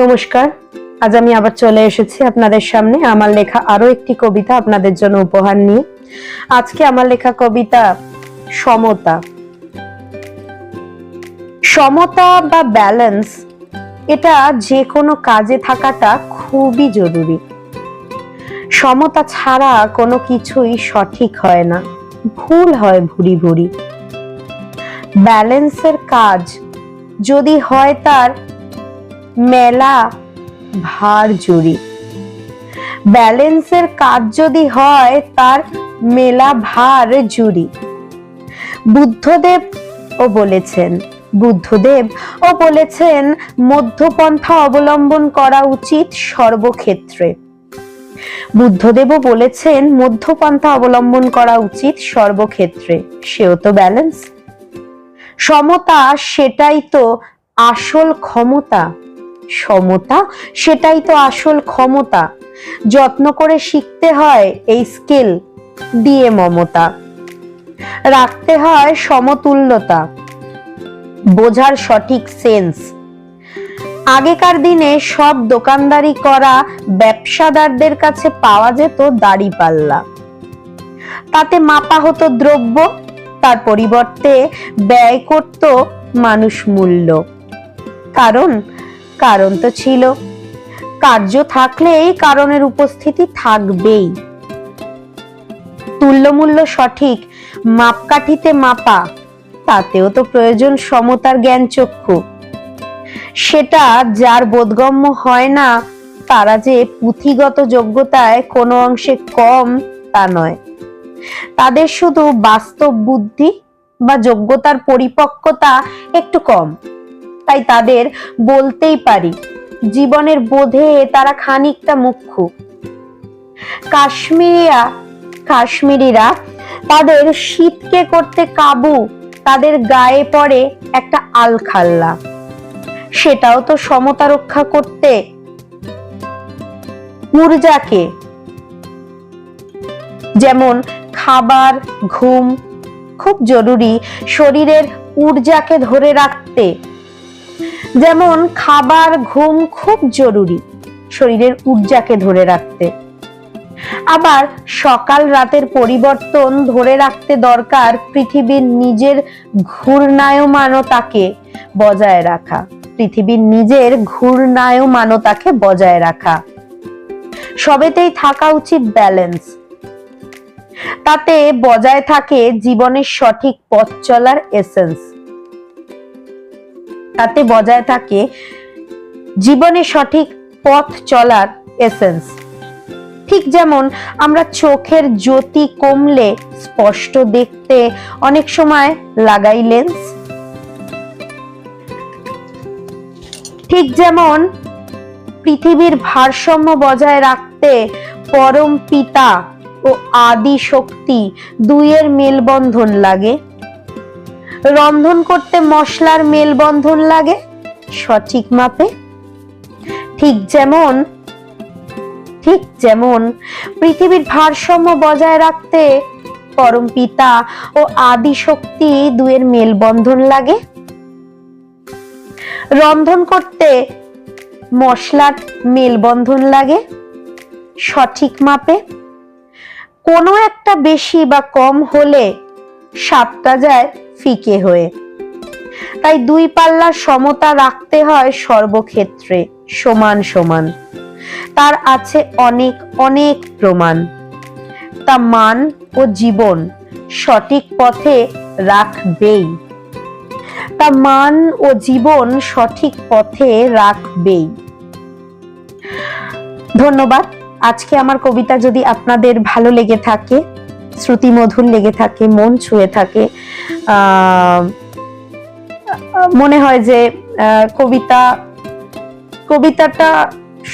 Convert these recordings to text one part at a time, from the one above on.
নমস্কার। আজ আমি আবার চলে এসেছি আপনাদের সামনে। আমার লেখা আরও একটি কবিতা আপনাদের জন্য উপহার নিয়ে আজকে আমার লেখা কবিতা সমতা। সমতা বা ব্যালেন্স এটা যে কোনো কাজে থাকাটা খুবই জরুরি। সমতা ছাড়া কোনো কিছুই সঠিক হয় না। ভুল হয় ভুরি ভুরি। ব্যালেন্সের কাজ যদি হয় তার মেলা, ভার জুড়ি। ব্যালেন্সের কাজ যদি হয়, তার মেলা ভার জুড়ি। বুদ্ধদেব ও বলেছেন, বুদ্ধদেব ও বলেছেন, মধ্যপন্থা অবলম্বন করা উচিত সর্বক্ষেত্রে। বুদ্ধদেবও বলেছেন, মধ্যপন্থা অবলম্বন করা উচিত সর্বক্ষেত্রে। সেও তো ব্যালেন্স সমতা সেটাই তো আসল ক্ষমতা। সমতা, সেটাই তো আসল ক্ষমতা। যত্ন করে শিখতে হয় এই স্কিল, দিয়ে মমতা। রাখতে হয় সমতুল্যতা। বোঝার সঠিক সেন্স। আগেকার দিনে সব দোকানদারি করা ব্যবসাদারদের কাছে পাওয়া যেত দাড়ি পাল্লা। তাতে মাপা হতো দ্রব্য, তার পরিবর্তে ব্যয় করত মানুষ মূল্য। কারণ কারণ তো ছিল। কার্য থাকলেই কারণের উপস্থিতি থাকবেই। তুল্যমূল্য সঠিক, মাপকাঠিতে মাপা, তাতেও তো প্রয়োজন সমতার জ্ঞান চক্ষু সেটা যার বোধগম্য হয় না, তারা যে পুঁথিগত যোগ্যতায় কোনো অংশে কম, তা নয়। তাদের শুধু বাস্তব বুদ্ধি বা যোগ্যতার পরিপক্কতা একটু কম। তাই তাদের বলতেই পারি, জীবনের বোধে তারা খানিকটা মুখ্য। কাশ্মীরিয়া, কাশ্মীরিরা তাদের শীতকে করতে কাবু, তাদের গায়ে পড়ে একটা আলখাল্লা। সেটাও তো সমতা রক্ষা করতে। ঊর্জাকে যেমন খাবার, ঘুম, খুব জরুরি শরীরের ঊর্জাকে ধরে রাখতে। যেমন খাবার, ঘুম খুব জরুরি, শরীরের ঊর্জাকে ধরে রাখতে। আবার সকাল রাতের পরিবর্তন ধরে রাখতে দরকার পৃথিবীর নিজের ঘূর্ণায়মানতাকে বজায় রাখা। পৃথিবীর নিজের ঘূর্ণায়মানতাকে বজায় রাখা। সবেতেই থাকা উচিত ব্যালেন্স। তাতে বজায় থাকে জীবনের সঠিক পথ চলার এসেন্স। তাতে বজায় থাকে জীবনে সঠিক পথ চলার এসেন্স ঠিক যেমন আমরা চোখের জ্যোতি কমলে স্পষ্ট দেখতে অনেক সময় লাগাই লেন্স ঠিক যেমন পৃথিবীর ভারসাম্য বজায় রাখতে পরম পিতা ও আদি শক্তি দুইয়ের মেলবন্ধন লাগে। রন্ধন করতে মশলার মেলবন্ধন লাগে, সঠিক মাপে। ঠিক যেমন ঠিক যেমন পৃথিবীর ভারসাম্য বজায় রাখতে পরম পিতা ও আদি শক্তি দুয়ের মেলবন্ধন লাগে। রন্ধন করতে মশলার মেলবন্ধন লাগে, সঠিক মাপে। কোনো একটা বেশি বা কম হলে স্বাদটা যায় ফিকে হয়ে। তাই দুই পাল্লার সমতা রাখতে হয় সর্বক্ষেত্রে সমান সমান। তার আছে অনেক অনেক প্রমাণ। তা মান ও জীবন সঠিক পথে রাখবেই। তা মান ও জীবন সঠিক পথে রাখবেই। ধন্যবাদ। আজকে আমার কবিতা যদি আপনাদের ভালো লেগে থাকে শ্রুতি মধুর লেগে থাকে, মন ছুঁয়ে থাকে মনে হয় যে কবিতা, কবিতাটা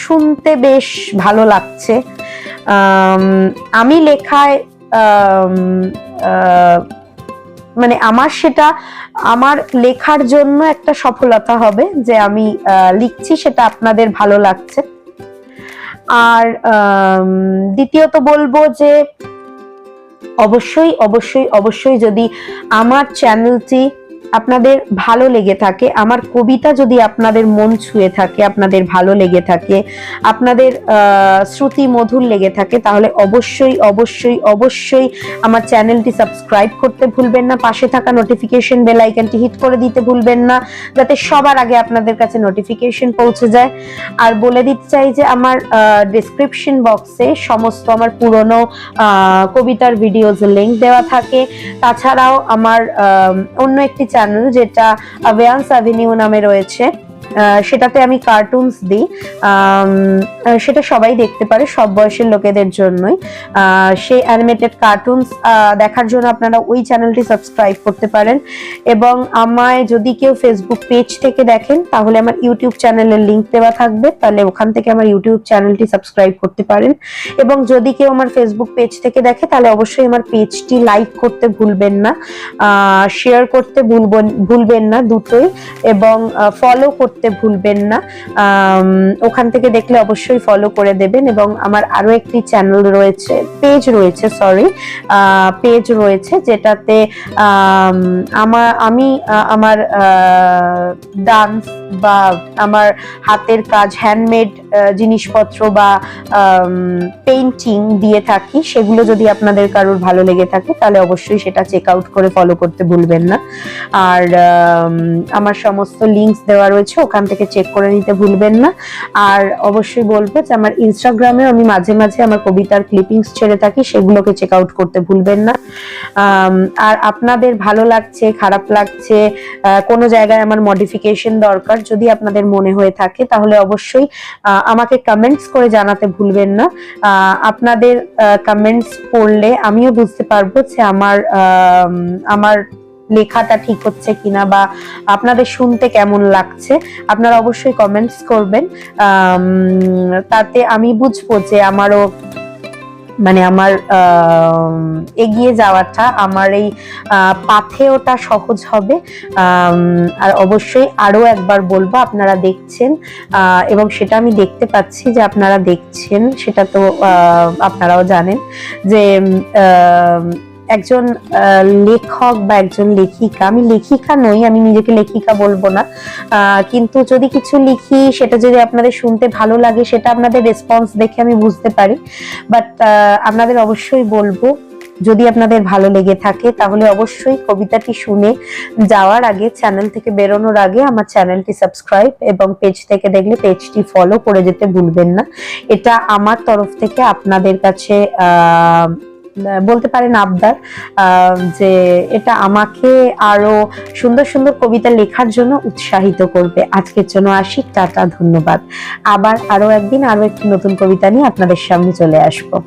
শুনতে বেশ ভালো লাগছে। আমি লেখায় মানে আমার সেটা, আমার লেখার জন্য একটা সফলতা হবে যে আমি লিখছি, সেটা আপনাদের ভালো লাগছে। আর দ্বিতীয়ত বলব যে অবশ্যই অবশ্যই অবশ্যই যদি আমার চ্যানেলটি আপনাদের ভালো লেগে থাকে আমার কবিতা যদি আপনাদের মন ছুঁয়ে থাকে আপনাদের ভালো লেগে থাকে আপনাদের শ্রুতি মধুর লেগে থাকে তাহলে অবশ্যই অবশ্যই অবশ্যই আমার চ্যানেলটি সাবস্ক্রাইব করতে ভুলবেন না পাশে থাকা নোটিফিকেশন বেল আইকনটি হিট করে দিতে ভুলবেন না যাতে সবার আগে আপনাদের কাছে নোটিফিকেশন পৌঁছে যায়। আর বলে দিতে চাই যে আমার ডেসক্রিপশন বক্সে সমস্ত আমার পুরনো কবিতার ভিডিওজ লিংক দেওয়া থাকে। তাছাড়াও আমার আম, অন্য একটি চ্যানেল যেটা অ্যাভিয়ান্স অ্যাভিনিউ নামে রয়েছে। সেটাতে আমি কার্টুনস দিই। সেটা সবাই দেখতে পারে, সব বয়সের লোকেদের জন্যই। সেই অ্যানিমেটেড কার্টুনস দেখার জন্য আপনারা ওই চ্যানেলটি সাবস্ক্রাইব করতে পারেন। এবং আমায় যদি কেউ ফেসবুক পেজ থেকে দেখেন, তাহলে আমার ইউটিউব চ্যানেলের লিংক দেওয়া থাকবে। তাহলে ওখান থেকে আমার ইউটিউব চ্যানেলটি সাবস্ক্রাইব করতে পারেন। এবং যদি কেউ আমার ফেসবুক পেজ থেকে দেখে, তাহলে অবশ্যই আমার পেজটি লাইক করতে ভুলবেন না। শেয়ার করতে ভুলবেন না দুটোই। এবং ফলো করতে ভুলবেন না। ওখান থেকে দেখলে অবশ্যই ফলো করে দেবেন এবং আমার আরও একটি চ্যানেল রয়েছে পেজ রয়েছে সরি পেজ রয়েছে যেটাতে আম, আমার আমি আমার ডান্স বা আমার হাতের কাজ হ্যান্ডমেড জিনিসপত্র বা পেইন্টিং দিয়ে থাকি, সেগুলো যদি আপনাদের কারোর ভালো লেগে থাকে, তাহলে অবশ্যই সেটা চেক আউট করে ফলো করতে ভুলবেন না। আর আমার সমস্ত লিঙ্কস দেওয়া রয়েছে, ওখান থেকে চেক করে নিতে ভুলবেন না। আর অবশ্যই বলব যে আমার ইনস্টাগ্রামে আমি মাঝে মাঝে আমার কবিতার ক্লিপিংস ছেড়ে থাকি, সেগুলোকে চেক আউট করতে ভুলবেন না। আর আপনাদের ভালো লাগছে, খারাপ লাগছে কোনো জায়গায় আমার মডিফিকেশন দরকার যদি আপনাদের মনে হয়ে থাকে তাহলে অবশ্যই আমাকে কমেন্টস করে জানাতে ভুলবেন না। আপনাদের কমেন্টস পড়লে আমিও বুঝতে পারব যে আমার আম, আমার লেখাটা ঠিক হচ্ছে কিনা বা আপনাদের শুনতে কেমন লাগছে। আপনারা অবশ্যই কমেন্টস করবেন। তাতে আমি বুঝব যে আমারও মানে আমার এগিয়ে যাওয়াটা, আমার এই পাথে ওটা সহজ হবে। আর অবশ্যই আরও একবার বলব, আপনারা দেখছেন এবং সেটা আমি দেখতে পাচ্ছি যে আপনারা দেখছেন, সেটা তো আপনারাও জানেন যে একজন লেখক বা একজন লেখিকা, আমি লেখিকা নই, আমি নিজেকে লেখিকা বলব না। কিন্তু যদি কিছু লিখি, সেটা যদি আপনাদের শুনতে ভালো লাগে, সেটা আপনাদের রেসপন্স দেখে আমি বুঝতে পারি। বাট আপনাদের অবশ্যই বলব, যদি আপনাদের ভালো লেগে থাকে, তাহলে অবশ্যই কবিতাটি শুনে যাওয়ার আগে চ্যানেল থেকে বেরোনোর আগে আমার চ্যানেলটি সাবস্ক্রাইব এবং পেজ থেকে দেখলে পেজটি ফলো করে যেতে ভুলবেন না। এটা আমার তরফ থেকে আপনাদের কাছে বলতে পারেন আবদার যে এটা আমাকে আরও সুন্দর সুন্দর কবিতা লেখার জন্য উৎসাহিত করবে। আজকের জন্য আসি, টাটা, ধন্যবাদ। আবার আরও একদিন আরও একটি নতুন কবিতা নিয়ে আপনাদের সামনে চলে আসব।